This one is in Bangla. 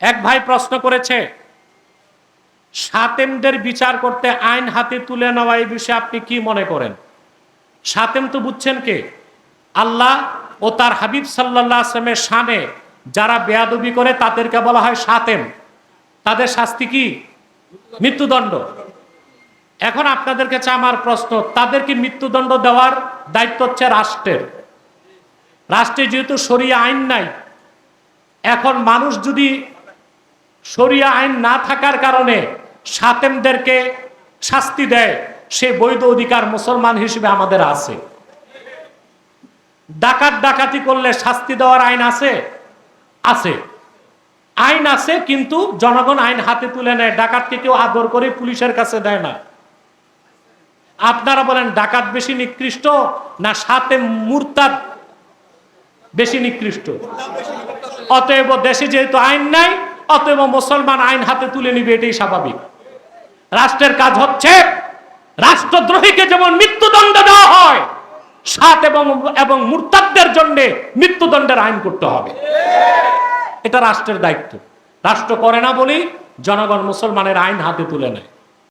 এক ভাই প্রশ্ন করেছে, সাতেমদের বিচার করতে আইন হাতে তুলে নেওয়া এই বিষয়ে আপনি কি মনে করেন? সাতেম তো বুঝছেন কে? আল্লাহ ও তার হাবিব সাল্লাহ আসলামের শানে যারা বেয়াদবি করে তাদেরকে বলা হয় সাতেম। তাদের শাস্তি কি? মৃত্যুদণ্ড। এখন আপনাদের কাছে আমার প্রশ্ন তাদেরকে মৃত্যুদণ্ড দেওয়ার দায়িত্ব হচ্ছে রাষ্ট্রের? রাষ্ট্রে যেহেতু সরিয়া আইন নাই, এখন মানুষ যদি সরিয়া আইন না থাকার কারণে সাতেমদেরকে শাস্তি দেয়, সে বৈধ অধিকার মুসলমান হিসেবে আমাদের আছে। ডাকাত ডাকাতি করলে শাস্তি দেওয়ার আইন আছে? আছে। আইন আছে, কিন্তু জনগণ আইন হাতে তুলে নেয়, ডাকাতকে কেউ আদর করে পুলিশের কাছে দেয় না। আপনারা বলেন, ডাকাত বেশি নিকৃষ্ট না সাথে মুরতাদ বেশি নিকৃষ্ট? অতএব দেশে যেহেতু আইন নাই অতএব মুসলমান আইন হাতে তুলে নিবে, এটাই স্বাভাবিক। রাষ্ট্রের কাজ হচ্ছে রাষ্ট্রদ্রোহীকে যেমন মৃত্যুদণ্ড দেওয়া হয়, সাত এবং এবং মুরতাদদের জন্য মৃত্যুদণ্ডের আইন করতে হবে। এটা রাষ্ট্রের দায়িত্ব। রাষ্ট্র করে না বলেই জনগণ মুসলমানের আইন হাতে তুলে নেয়।